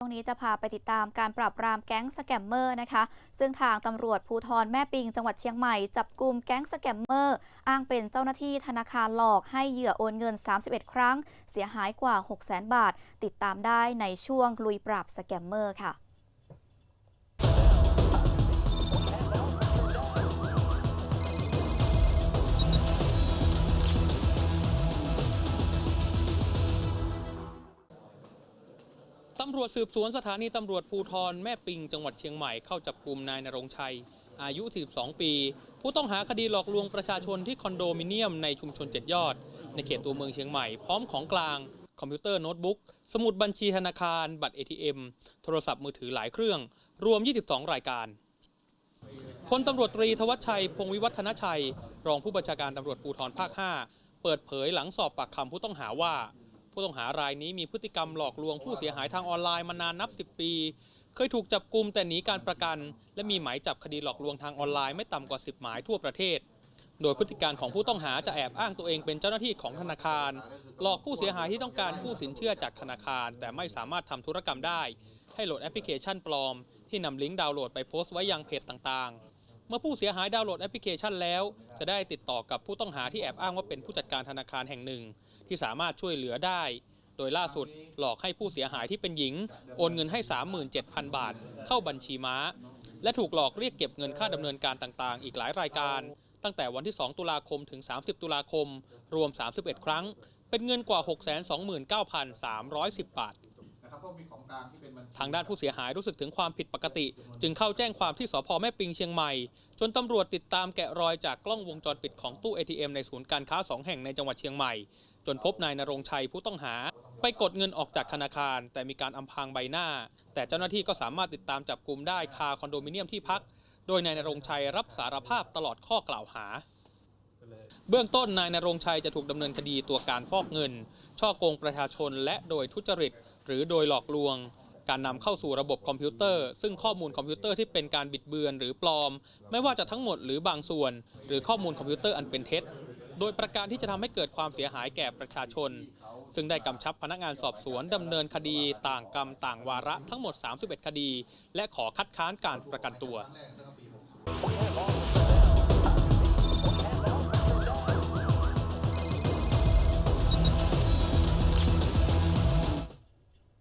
ช่วงนี้จะพาไปติดตามการปราบปรามแก๊งสแกมเมอร์นะคะ ซึ่งทางตำรวจภูธรแม่ปิงจังหวัดเชียงใหม่ จับกลุ่มแก๊งสแกมเมอร์ อ้างเป็นเจ้าหน้าที่ธนาคารหลอกให้เหยื่อโอนเงิน 31 ครั้ง เสียหายกว่า 600,000 บาท ติดตามได้ในช่วงลุยปราบสแกมเมอร์ค่ะ ตำรวจสืบสวนสถานีตำรวจภูทรแม่ปิงจังหวัดเชียงใหม่เข้าจับกลุ่มนายนรงชัย อายุ 42 ปี ผู้ต้องหาคดีหลอกลวงประชาชนที่คอนโดมิเนียมในชุมชน7ยอด ในเขตตัวเมืองเชียงใหม่พร้อมของกลาง คอมพิวเตอร์โน้ตบุ๊ก สมุดบัญชีธนาคาร บัตร ATM โทรศัพท์มือถือหลายเครื่อง รวม 22 รายการพลตำรวจตรีทวัชชัย พงวิวัฒนชัย รองผู้บัญชาการตำรวจภูธรภาค 5 เปิดเผยหลังสอบปากคำผู้ต้องหาว่า ผู้ต้องหารายนี้มีพฤติกรรมหลอกลวงผู้เสียหายทางออนไลน์มานานนับ 10 ปี เคยถูกจับกลุมแต่หนีการประกัน และมีหมายจับคดีหลอกลวงทางออนไลน์ไม่ต่ำกว่า 10 หมายทั่วประเทศ โดยพฤติการของผู้ต้องหาจะแอบอ้างตัวเองเป็นเจ้าหน้าที่ของธนาคาร หลอกผู้เสียหายที่ต้องการกู้สินเชื่อจากธนาคาร แต่ไม่สามารถทำธุรกรรมได้ ให้โหลดแอปพลิเคชันปลอม ที่นำลิงก์ดาวน์โหลดไปโพสต์ไว้ยังเพจต่างๆ เมื่อผู้เสียหายดาวน์โหลดแอปพลิเคชันแล้ว จะได้ติดต่อกับผู้ต้องหาที่แอบอ้างว่าเป็นผู้จัดการธนาคารแห่งหนึ่ง ที่สามารถช่วยเหลือได้ โดยล่าสุดหลอกให้ผู้เสียหายที่เป็นหญิง โอนเงินให้ 37,000 บาท เข้าบัญชีม้า และถูกหลอกเรียกเก็บเงินค่าดำเนินการต่างๆ อีกหลายรายการ ตั้งแต่วันที่ 2 ตุลาคมถึง 30 ตุลาคม รวม 31 ครั้ง เป็นเงินกว่า 629,310 บาท นะครับก็มีของกลางที่เป็นบัญชีทางด้านผู้เสียหายรู้สึกถึงความผิดปกติ จึงเข้าแจ้งความที่สพแม่ปิงเชียงใหม่ จนตำรวจติดตามแกะรอยจากกล้องวงจรปิดของตู้ ATM ในศูนย์การค้า2แห่งในจังหวัดเชียงใหม่ จนพบนายนรงชัยผู้ต้องหา ไปกดเงินออกจากธนาคาร แต่มีการอำพรางใบหน้า แต่เจ้าหน้าที่ก็สามารถติดตามจับกลุ่มได้คาคอนโดมิเนียมที่พัก โดยนายนรงชัยรับสารภาพตลอดข้อกล่าวหา เบื้องต้นนายนรงชัยจะถูกดำเนินคดีตัวการฟอกเงิน ช่อโกงประชาชนและโดยทุจริต หรือโดยหลอกลวง การนำเข้าสู่ระบบคอมพิวเตอร์ ซึ่งข้อมูลคอมพิวเตอร์ที่เป็นการบิดเบือนหรือปลอม ไม่ว่าจะทั้งหมดหรือบางส่วน หรือข้อมูลคอมพิวเตอร์อันเป็นเท็จ โดยประการที่จะทำให้เกิดความเสียหายแก่ประชาชน ซึ่งได้กำชับพนักงานสอบสวนดำเนินคดีต่างกรรมต่างวาระทั้งหมด 31 คดี และขอคัดค้านการประกันตัว